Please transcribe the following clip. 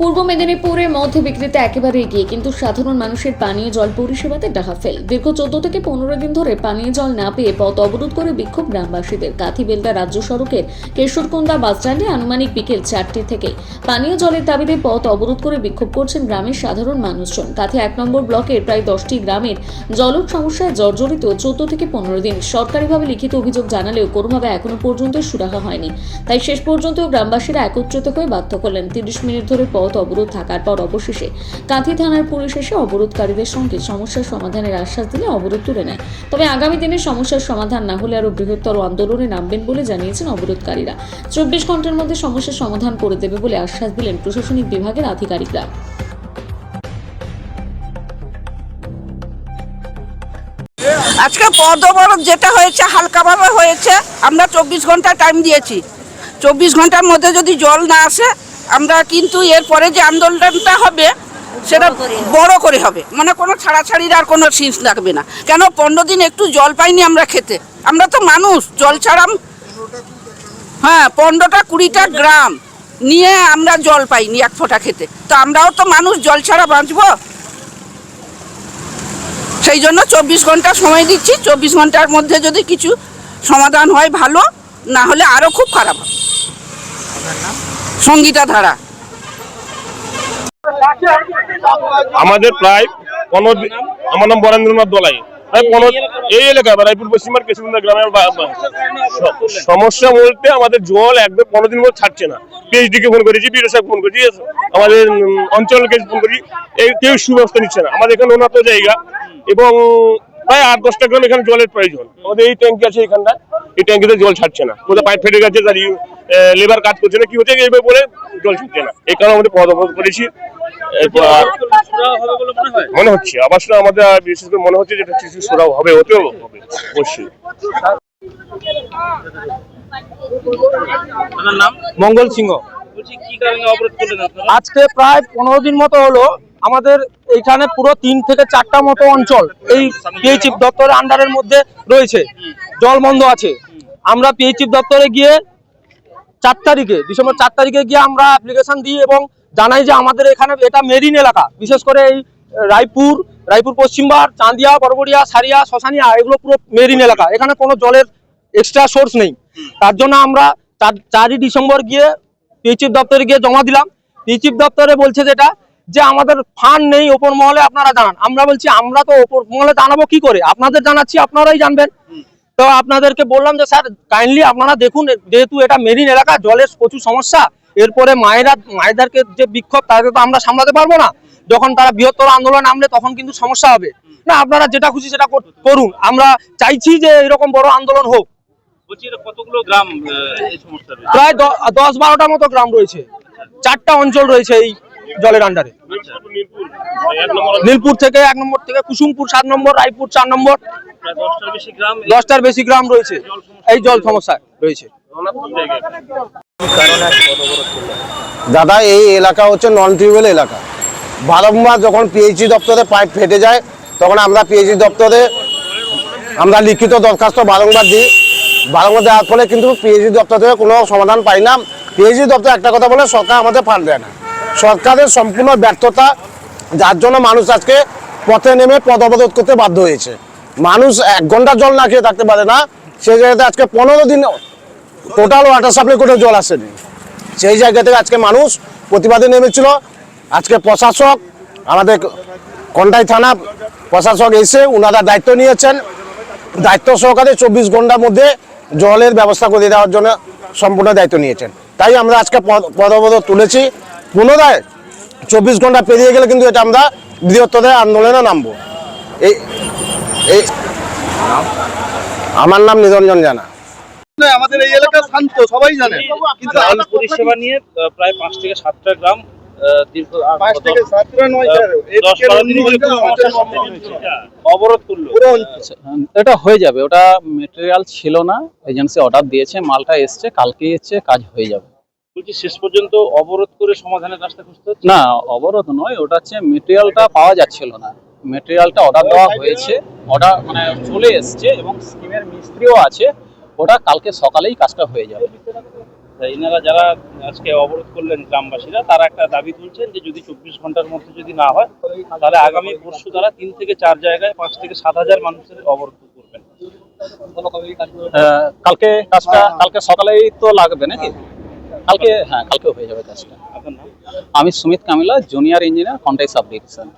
পূর্ব মেদিনীপুরে মদ বিক্রিতে একেবারে এগিয়ে, কিন্তু সাধারণ মানুষের পানীয় জল পরিষেবাতে ডাহাফেল দীর্ঘ চোদ্দ থেকে পনেরো দিন ধরে পানীয় জল না পেয়ে পথ অবরোধ করে বিক্ষোভ গ্রামবাসীদের। কাথিবেলদা রাজ্য সড়কের কেশরকুন্দা বাসস্ট্যান্ডে আনুমানিক বিকেল চারটে থেকে। পানীয় জলের দাবিতে পথ অবরোধ করে বিক্ষোভ করছেন গ্রামের সাধারণ মানুষজন। কাথি এক নম্বর ব্লকের প্রায় দশটি গ্রামের জলজ সমস্যায় জর্জরিত চোদ্দ থেকে পনেরো দিন। সরকারিভাবে লিখিত অভিযোগ জানালেও কোনোভাবে এখনও পর্যন্ত সুরাহা হয়নি। তাই শেষ পর্যন্ত গ্রামবাসীরা একত্রিত হয়ে বাধ্য করলেন। তিরিশ মিনিট ধরে পথ অবরোধ থাকার পর অবশেষে কাঁথি থানার পুলিশ এসে অবরোধকারীদের সঙ্গে সমস্যার সমাধানের আশ্বাস দিলে অবরোধ তুলে নেয়। তবে আগামী দিনে সমস্যার সমাধান না হলে আরও বৃহত্তর আন্দোলনে নামবেন বলে জানিয়েছেন অবরোধকারীরা। চব্বিশ ঘণ্টার মধ্যে সমস্যার সমাধান করে দেবে বলে আশ্বাস দিলেন প্রশাসনিক বিভাগের আধিকারিকরা। আজকে পদ অবরোধ যেটা হয়েছে হালকাভাবে হয়েছে, আমরা চব্বিশ ঘণ্টা টাইম দিয়েছি। চব্বিশ ঘণ্টার মধ্যে যদি জল না আসে আমরা কিন্তু এরপরে যে আন্দোলনটা হবে সেটা বড় করে হবে। মানে কোনো ছাড়াছাড়ির আর কোনো সিন্স লাগবে না। কেন পনেরো দিন একটু জল পাইনি আমরা খেতে? আমরা তো মানুষ জল ছাড়াম হ্যাঁ পনেরোটা কুড়িটা গ্রাম নিয়ে আমরা জল পাইনি এক ফোঁটা খেতে। তো আমরাও তো মানুষ জল ছাড়া বাঁচবো? সেই জন্য চব্বিশ ঘণ্টা সময় দিচ্ছি। চব্বিশ ঘণ্টার মধ্যে যদি কিছু সমাধান হয় ভালো না হলে আরও খুব খারাপ হবে। সঙ্গীতা ধারা। আমাদের প্রায় পনেরো আমার নাম বরেন্দ্রনাথ দলাই। প্রায় পনেরো এই এলাকা রায়পুর পশ্চিমার কেশবন্দা গ্রামের সমস্যা বলতে আমাদের জল একদম পনেরো দিন পর ছাড়ছে না। পিএইচডি কে ফোন করেছি বিরো সাহেব ফোন করেছি, আমাদের অঞ্চলকে ফোন করি এই কেউ সুব্যবস্থা নিচ্ছে না। আমাদের এখানে উন্নত জায়গা এবং প্রায় আট দশটা গ্রাম এখানে জলের প্রয়োজন। আমাদের এই ট্যাঙ্কি আছে এখানটা এই ট্যাঙ্কিতে জল ছাড়ছে না। কোথাও পাইপ ফেটে গেছে তার লেবার কাজ করছে না। কি হচ্ছে এইভাবে বলে জল ছাড়ছে না। এই কারণে আমাদের পদ করেছি। মনে হচ্ছে আবাস আমাদের বিশেষ করে মনে হচ্ছে যেটা কিছু সুরাও হবে হতেও হবে অবশ্যই। মঙ্গল সিংহ। বলছি কি কারণে অবরোধ করলেন আপনারা? আজকে প্রায় পনেরো দিন মতো হলো আমাদের এইখানে পুরো তিন থেকে চারটা মতো অঞ্চল এই পিএইচ দপ্তরের আন্ডারের মধ্যে রয়েছে। জল বন্ধ আছে। আমরা পিএইচ দপ্তরে গিয়ে চার তারিখে, ডিসেম্বর চার তারিখে গিয়ে আমরা অ্যাপ্লিকেশন দিই এবং জানাই যে আমাদের এখানে এটা মেরিন এলাকা। বিশেষ করে এই রায়পুর রায়পুর পশ্চিমবার চাঁদিয়া বড়বড়িয়া সারিয়া শ্মশানিয়া এগুলো পুরো মেরিন এলাকা। এখানে কোনো জলের এক্সট্রা সোর্স নেই। তার জন্য আমরা চার- চারই ডিসেম্বর গিয়ে পিএইচিফ দপ্তরে গিয়ে জমা দিলাম। পিএইচিফ দপ্তরে বলছে যেটা যে আমাদের ফান্ড নেই ওপর মহলে আপনারা জানান। আমরা বলছি আমরা তো ওপর মহলে জানাব কি করে? আপনাদের জানাচ্ছি আপনারাই জানবেন। তো আপনাদেরকে বললাম যে স্যার কাইন্ডলি আপনারা দেখুন যেহেতু এটা মেরিন এলাকা জলের প্রচুর সমস্যা এরপরে মায়েরা মায়েদেরকে যে বিক্ষোভ তাদের তো আমরা সামলাতে পারব না। যখন তারা বৃহত্তর আন্দোলন নামলে তখন কিন্তু সমস্যা হবে। না আপনারা যেটা খুশি সেটা কর- করুন। আমরা চাইছি যে এরকম বড় আন্দোলন হোক। প্রায় দশ বারোটা মতো গ্রাম রয়েছে। চারটা অঞ্চল রয়েছে এই জলের আন্ডারে। নীলপুর থেকে এক নম্বর থেকে কুসুমপুর সাত নম্বর, রায়পুর চার নম্বর। দশটার বেশি গ্রাম রয়েছে। এই জল সমস্যা রয়েছে। দাদা, এই এলাকা হচ্ছে নন টিউবওয়েল এলাকা। বারংবার যখন পিএইচডি দপ্তরে পাইপ ফেটে যায়, তখন আমরা পিএইচডি দপ্তরে আমরা লিখিত দরখাস্ত বারংবার দিই। বারংবার দেওয়ার ফলে কিন্তু পিএইচডি দপ্তর থেকে কোনো সমাধান পাই না। পিএইচডি দপ্তর একটা কথা বলে, সরকার আমাদের ফান্ড দেয় না। সরকারের সম্পূর্ণ ব্যর্থতা, যার জন্য মানুষ আজকে পথে নেমে পদ অবরোধ করতে বাধ্য হয়েছে। মানুষ এক ঘণ্টা জল না খেয়ে থাকতে পারে না, সেই জায়গাতে আজকে পনেরো দিন টোটাল ওয়াটার সাপ্লাই করে জল আসেনি। সেই জায়গা থেকে আজকে মানুষ প্রতিবাদে নেমেছিল। আজকে প্রশাসক, আমাদের কন্টাই থানা প্রশাসক এসে ওনারা দায়িত্ব নিয়েছেন। দায়িত্ব সহকারে চব্বিশ ঘণ্টার মধ্যে জলের ব্যবস্থা করে দেওয়ার জন্য সম্পূর্ণ দায়িত্ব নিয়েছেন। তাই আমরা আজকে পদ- তুলেছি। পুনরায় চব্বিশ ঘণ্টা পেরিয়ে গেলে কিন্তু এটা আমরা বৃহত্তর আন্দোলনে নামবো। এই এই আমার নাম নিরঞ্জন জানা। আমাদের এই এলাকা শান্ত সবাই জানে। কিন্তু পরিষেবা নিয়ে প্রায় পাঁচ থেকে সাতটা গ্রাম পুরো অঞ্চল। এটা হয়ে যাবে। ওটা মেটেরিয়াল ছিল না এজেন্সি অর্ডার দিয়েছে মালটা এসছে কালকেই এসছে কাজ হয়ে যাবে। বলছি শেষ পর্যন্ত অবরোধ করে সমাধানের রাস্তা খুঁজতে হচ্ছে? না অবরোধ নয় ওটা হচ্ছে মেটেরিয়ালটা পাওয়া যাচ্ছিল না। মেটেরিয়ালটা অর্ডার দেওয়া হয়েছে অর্ডার মানে চলে এসছে এবং স্কিমের মিস্ত্রিও আছে ওটা কালকে সকালেই কাজটা হয়ে যাবে। এনারা যারা আজকে অবরোধ করলেন গ্রামবাসীরা তারা একটা দাবি তুলছেন যে যদি চব্বিশ ঘণ্টার মধ্যে যদি না হয় তাহলে আগামী পরশু তারা তিন থেকে চার জায়গায় পাঁচ থেকে সাত হাজার মানুষের অবরোধ করবেন। কালকে কাজটা কালকে সকালেই তো লাগবে নাকি? কালকে হ্যাঁ কালকে হয়ে যাবে কাজটা আমি Sumit Kamila junior engineer Contai sub division